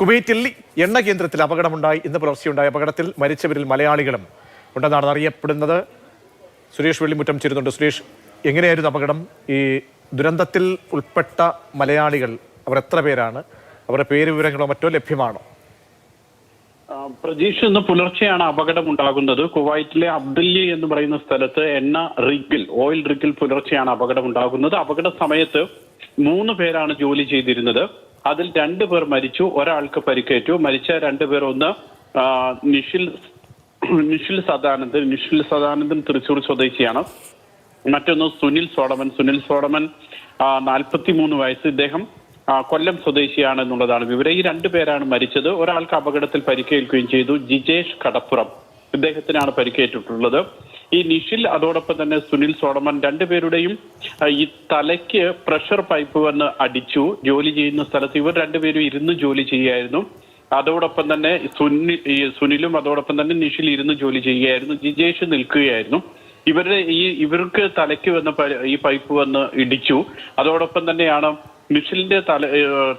കുവൈറ്റിൽ എണ്ണ കേന്ദ്രത്തിൽ അപകടമുണ്ടായി. ഇന്ന് പുലർച്ചെയുണ്ടായ അപകടത്തിൽ മരിച്ചവരിൽ മലയാളികളും ഉണ്ടെന്നാണ് അറിയപ്പെടുന്നത്. സുരേഷ് വെള്ളിമുറ്റം ചേരുന്നുണ്ട്. സുരേഷ് എങ്ങനെയായിരുന്നു അപകടം? ഈ ദുരന്തത്തിൽ ഉൾപ്പെട്ട മലയാളികൾ അവർ എത്ര പേരാണ്? അവരുടെ പേര് വിവരങ്ങളോ മറ്റോ ലഭ്യമാണോ? പ്രജീഷ് ഇന്ന് പുലർച്ചെയാണ് അപകടം ഉണ്ടാകുന്നത് കുവൈറ്റിലെ അബ്ദുല്ലി എന്ന് പറയുന്ന സ്ഥലത്ത് എണ്ണ റിഗിൽ ഓയിൽ റിഗിൽ പുലർച്ചെയാണ് അപകടം ഉണ്ടാകുന്നത് അപകട സമയത്ത് മൂന്ന് പേരാണ് ജോലി ചെയ്തിരുന്നത്. അതിൽ രണ്ടു പേർ മരിച്ചു ഒരാൾക്ക് പരിക്കേറ്റു. മരിച്ച രണ്ടുപേർ ഒന്ന് നിഷിൽ നിഷിൽ സദാനന്ദൻ നിഷിൽ സദാനന്ദൻ തൃശൂർ സ്വദേശിയാണ്. മറ്റൊന്ന് സുനിൽ സോളമൻ സുനിൽ സോളമൻ നാൽപ്പത്തി മൂന്ന് വയസ്സ്. ഇദ്ദേഹം കൊല്ലം സ്വദേശിയാണ് എന്നുള്ളതാണ് വിവരം. ഈ രണ്ടു പേരാണ് മരിച്ചത്. ഒരാൾക്ക് അപകടത്തിൽ പരിക്കേൽക്കുകയും ചെയ്തു. ജിജേഷ് കടപ്പുറം. ഇദ്ദേഹത്തിനാണ് പരിക്കേറ്റിട്ടുള്ളത്. ഈ നിഷിൽ അതോടൊപ്പം തന്നെ സുനിൽ സോളമൻ രണ്ടുപേരുടെയും ഈ തലയ്ക്ക് പ്രഷർ പൈപ്പ് വന്ന് അടിച്ചു ജോലി ചെയ്യുന്ന സ്ഥലത്ത് ഇവർ രണ്ടുപേരും ഇരുന്ന് ജോലി ചെയ്യായിരുന്നു അതോടൊപ്പം തന്നെ സുനിൽ ഈ സുനിലും അതോടൊപ്പം തന്നെ നിഷിൽ ഇരുന്ന് ജോലി ചെയ്യുകയായിരുന്നു ജിജേഷ് നിൽക്കുകയായിരുന്നു. ഇവരുടെ ഈ ഇവർക്ക് തലയ്ക്ക് വന്ന ഈ പൈപ്പ് വന്ന് ഇടിച്ചു. അതോടൊപ്പം തന്നെയാണ് നിഷിലിന്റെ തല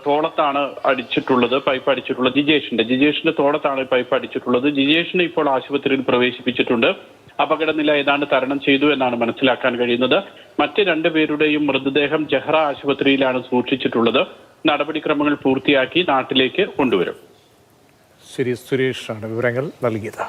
തോളത്താണ് അടിച്ചിട്ടുള്ളത് പൈപ്പ് അടിച്ചിട്ടുള്ളത് ജിജേഷിന്റെ. ജിജേഷിന്റെ തോളത്താണ് പൈപ്പ് അടിച്ചിട്ടുള്ളത്. ജിജേഷിനെ ഇപ്പോൾ ആശുപത്രിയിൽ പ്രവേശിപ്പിച്ചിട്ടുണ്ട്. അപകടനില ഏതാണ്ട് തരണം ചെയ്തു എന്നാണ് മനസ്സിലാക്കാൻ കഴിയുന്നത്. മറ്റ് രണ്ടുപേരുടെയും മൃതദേഹം ജഹ്റ ആശുപത്രിയിലാണ് സൂക്ഷിച്ചിട്ടുള്ളത്. നടപടിക്രമങ്ങൾ പൂർത്തിയാക്കി നാട്ടിലേക്ക് കൊണ്ടുവരും. ശരി സുരേഷാണ് വിവരങ്ങൾ നൽകിയത്.